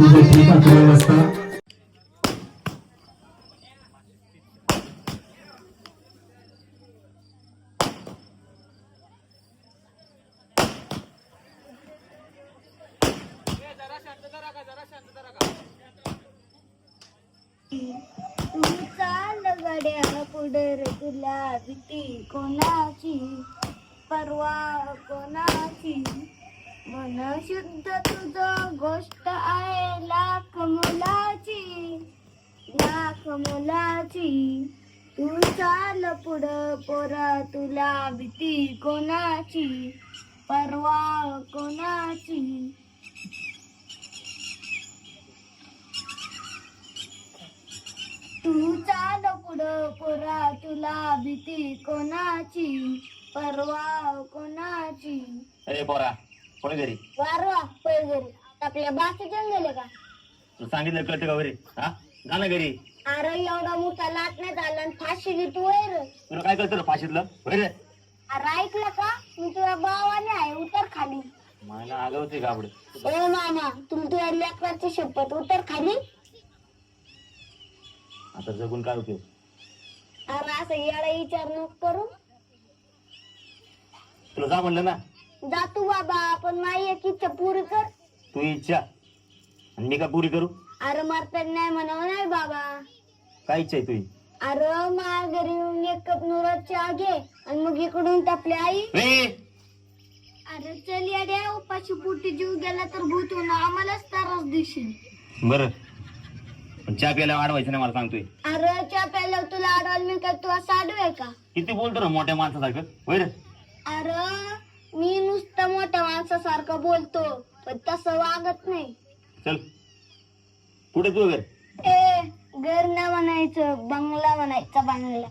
तुझं ठीक आहे व्यवस्था तू चाल गड्या पुढे तुला भीती कोणाची परवा कोणाची मन शुद्ध तुझ गोष्ट आहे लाख मुलाची लाख मुलाची. तू चाल पुढं पोरा तुला भीती कोणाची? परवा कोणाची? तू चाल पुढं पोरा तुला भीती कोणाची? परवा कोणाची? अरे पोरा कोण घरी? वारवा पैगरी आपल्या बाकीच्या गेले का? तू सांगितलं कळतं का घरी हा? जा ना घरी. अरे एवढा मोठा लाटण्यात आला आणि फाशी घेतो वैर. तुला काय कळतं रे फाशीतलं? होय रे. अरे ऐकलं का? मी तुझ्या भावाने आहे उतर खाली. मला आलं होते गाबड ओ मामा तुला तुझ्या लेकराची शपथ उतर खाली. आता जगून काय उपयोग? अरे असं येडा विचार नको करू. तुला जा म्हणलं ना. जातो बाबा पण माझी एक इच्छा पुरी कर. तू इच्छा. आणि मी का पुरी करू? अरे मरतात नाही म्हणावं नाही बाबा. काय इच्छा आहे तुझी? अरे माझ्या घरी येऊन एक कप नुराची आगे आणि मग इकडून आपली आई. अरे चल या उपाशी पोटी जीव गेला तर भूत होणार आम्हालाच त्रास देशील. बर. पण चहा प्यायला वाढवायचं नाही मला सांगतोय. अरे च्या प्यायला तुला आडवाल मी काय तुला साडू आहे का? किती बोलतो ना मोठ्या माणसासारखं? होय रे. अरे मी नुसतं मोठ्या माणसासारखं बोलतो पण तसं वागत नाही. चल. कुठे तू घर? ए घर न म्हणायचं बंगला म्हणायचा बंगला.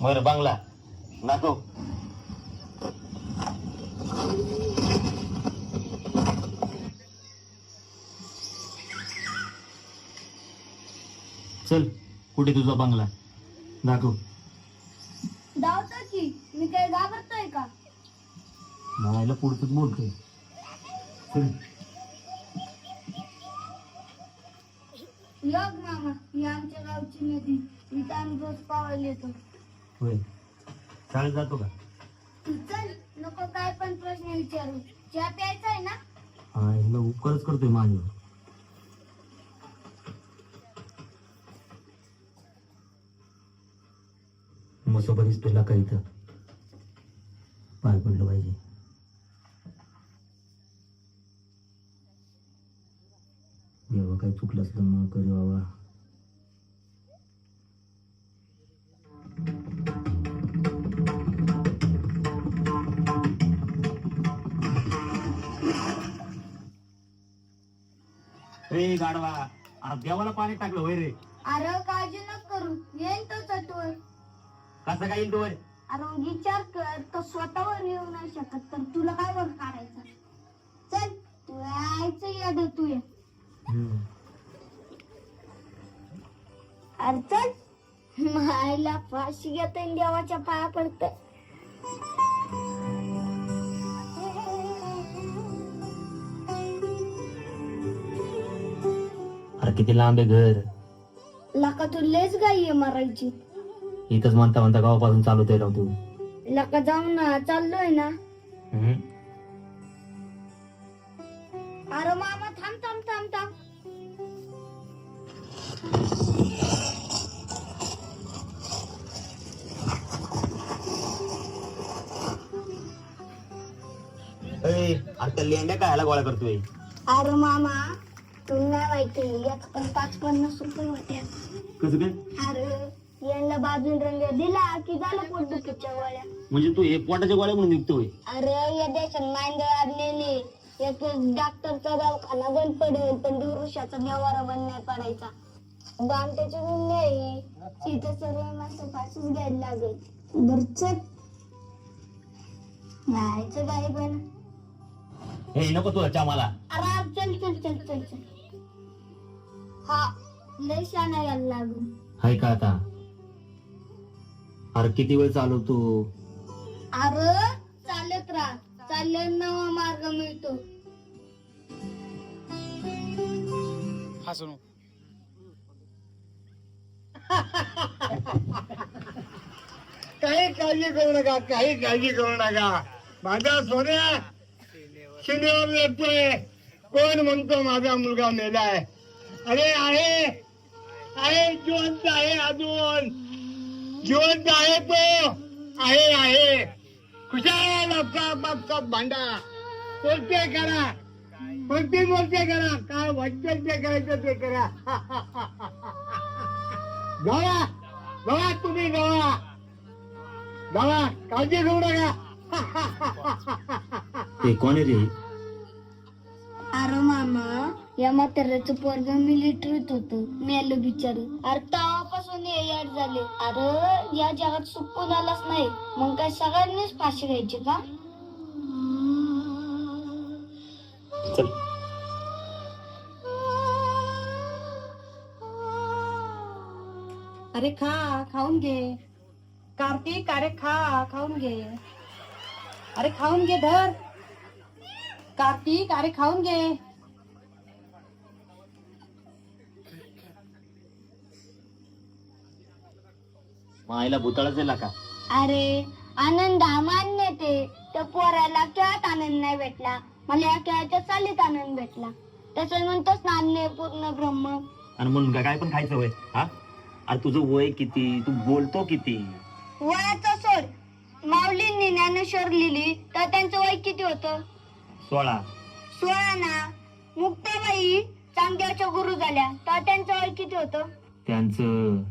बर बांगला. दाखव. चल कुठे तुझा बांगला? दाखव. धावतो की मी काय घाबरतोय का? म्हणायला पुढचंच बोलतोय. चल. योग मामा ही आमच्या गावची नदी. इथं आम्ही रोज पावायला येतो होय. शाळेत जातो का? तू चल नको काय पण प्रश्न विचारू. चहा प्यायचा आहे ना? हा ह्याला उपकारच करतोय माझ्यावर. मसोबरीच तुला काही तर पाय पडलं पाहिजे. देवा काही चुकलं असलं मग करे बाबा. रे गाडवा अरे देवाला पाणी टाकलं होय रे. अरे काळजी नको करू. येईल तो चटवर. कसं काय येईल तो होय? अरे मग विचार कर. तो स्वतःवर येऊ नाही शकत. तर तुला काय वर काढायचं? चल तू यायचं याद तू ये हम्म. अरे चल मायला फाशी घेत देवाच्या पाया पडत. अरे किती लांब आहे घर. लका तू लेच गाई आहे मारायची. इथंच म्हणता म्हणता गावापासून चालू आहे राव तू. लका जाऊन ना चाललोय ना. हम्म. अरे मामा थांब थांब थांब थांब. अरे त्या लेंड्या गोळा करतोय. अरे मामा तुला नाही माहिती पण पाच पन्नास रुपये होत्या कसं काय? अरे यांना बाजून रंग दिला की झालं पोटदुखीच्या गोळ्या. म्हणजे तू हे पोटाच्या गोळ्या म्हणून विकतोय अरे या देशात मांड आणलेली एक डॉक्टरचा दवाखाना बंद पडेल पण दुरुषाचा व्यवहार बंद नाही पडायचा. बामट्याची गुन्हे आहे तिथं सर्व माणसं फाशीच घ्यायला लागेल. बर चल. जायचं काय पण? हे नको तू चहा मला. अरे चल चल चल चल चल. हा लय शाणा यायला लागून. हाय का आता? अरे किती वेळ चालवतो अरे चालत राहा. चालल्यावर नवा मार्ग मिळतो. हसू नको. काही काळजी करू नका काही काळजी करू नका. माझा सोन्या शिंदेवर येतोय कोण म्हणतो माझा मुलगा मेलाय अरे आहे. आहे जिवंत आहे अजून. जिवंत आहे तो. आहे आहे. खुशाल आपका बापका भांडा. बोलते करा. कोणती बोलते करा. काय वाटतं ते करायचं ते करा. जावा. जावा तुम्ही जावा. जावा. काळजी घेऊ नका. ते कोण रे? अरे मामा या म्हाताऱ्याचं पोरग मिलिटरीत होत. मेलं बिचार. अरे तेव्हापासून हे याड झाले. अरे या जगात सुख कोणालाच नाही. मग काय सगळ्यांनीच फाशी घ्यायची का? चल. अरे खा खाऊन घे. कार्तिक अरे खा खाऊन घे. अरे खाऊन घे धर. कार्तिक अरे खाऊन घे. मायला भूताळाच दिला का? अरे आनंद हा मान्य ते. त्या पोराला खेळात आनंद नाही भेटला. मला या खेळाच्या चालीत आनंद भेटला. त्याचं म्हणतोच नान्य पूर्ण ब्रह्म. आणि म्हणून का काय पण खायचं वय हा? अरे तुझं वय किती? तू बोलतो किती? वयाचा माऊलींनी ज्ञानेश्वर लिहिली तर त्यांचं वय किती होतं? सोळा. सोळा ना. मुक्ताबाई चांगदेवाच्या गुरु झाल्या तर त्यांचं वय किती होतं? त्यांचं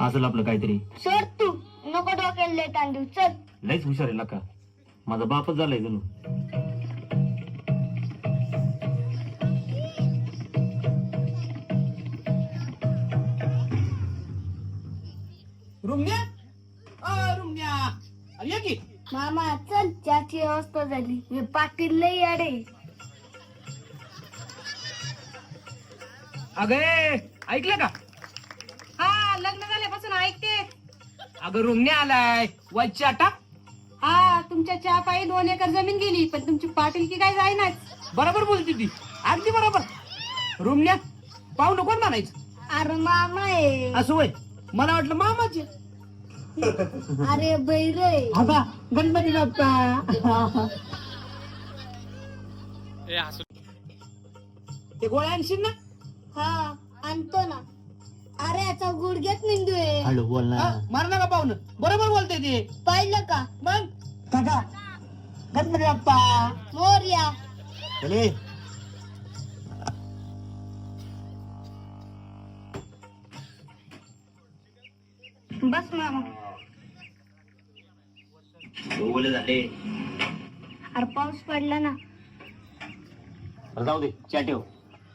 असेल आपलं काहीतरी. सोड तू नको डोक्याला लय तांदूळ चल. लयच हुशार आहे का माझा बापच झालाय जणू. रुमण्या की. मामा चल ज्याची अवस्था झाली. हे पाटील लय अडे. अगे ऐकलं का? हा लग्न झाल्यापासून ऐकते. अगं रुमण्या आलाय. वच्चा टाक हा तुमच्या चहा पायी दोन एकर जमीन गेली पण तुमची पाटील की काय जाईनाच. बरोबर बोलते ती. अगदी बरोबर. रुमण्या पाहू नको म्हणायचं. अरे मामा आहे. असं वय मला वाटलं मामाचे अरे बैरे आता गणपती बाप्पा. ते गोळ्या आणशील ना? हा आणतो ना. अरे याचा गुडघ्यात मेंदू आहे. हॅलो बोल ना. मार नका पाहुणं बरोबर बोलते ते. पाहिलं का? मग? काका. गणपती बाप्पा. मोर्या चले. बस मामा. बोल झाले. अरे पाऊस पडला ना. जाऊ दे ठेव.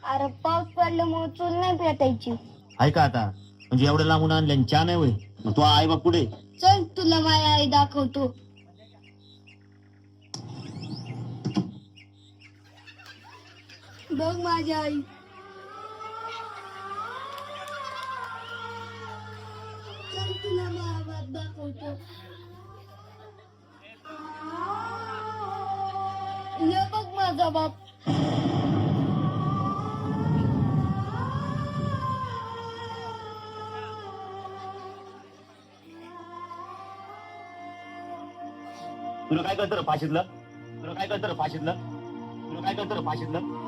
अरे पाऊस पडल्यामुळे चूल नाही पेटायची. ऐका आता? म्हणजे एवढं लांबून आणलं आणि चहा नाही होय? मग तू आई बाप पुढे चल तुला माझी आई दाखवतो. बघ माझी आई. चल तुला माझा बाप दाखवतो. माझा बाप तुला काय कळतं रे फाशीतलं? तुला काय कळतं रे फाशीतलं? तुला काय कळतं रे फाशीतलं?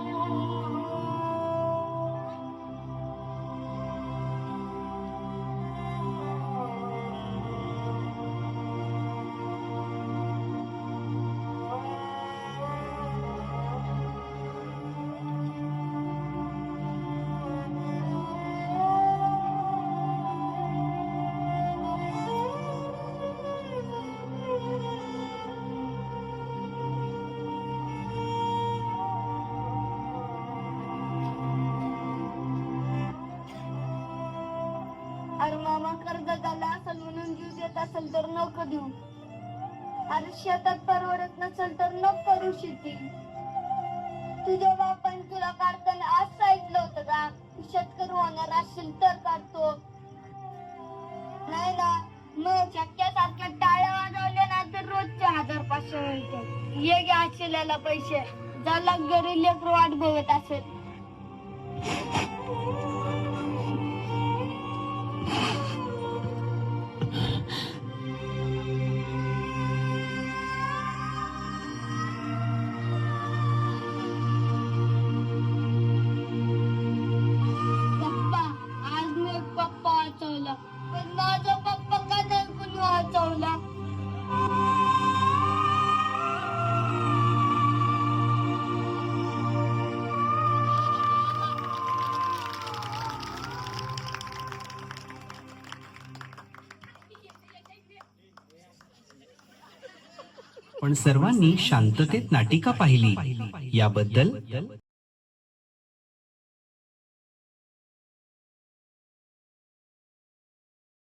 कर्ज झाला असेल म्हणून जीव देत असेल तर नको देऊ. अरे शेतात परवडत नसेल तर नको करू शेती. तुझ्या बापान तुला काढताना आज सांगितलं होतं का? शेतकरी होणार असेल तर काढतो. नाही ना मग शक्यासारख्या टाळ्या वाजवल्या ना तर रोजचे हजार पाचशे मिळते ये घ्या शिल्याला पैसे. ज्याला घरी लेकर वाट बघत असेल. पण सर्वांनी शांततेत नाटिका पाहिली. याबद्दल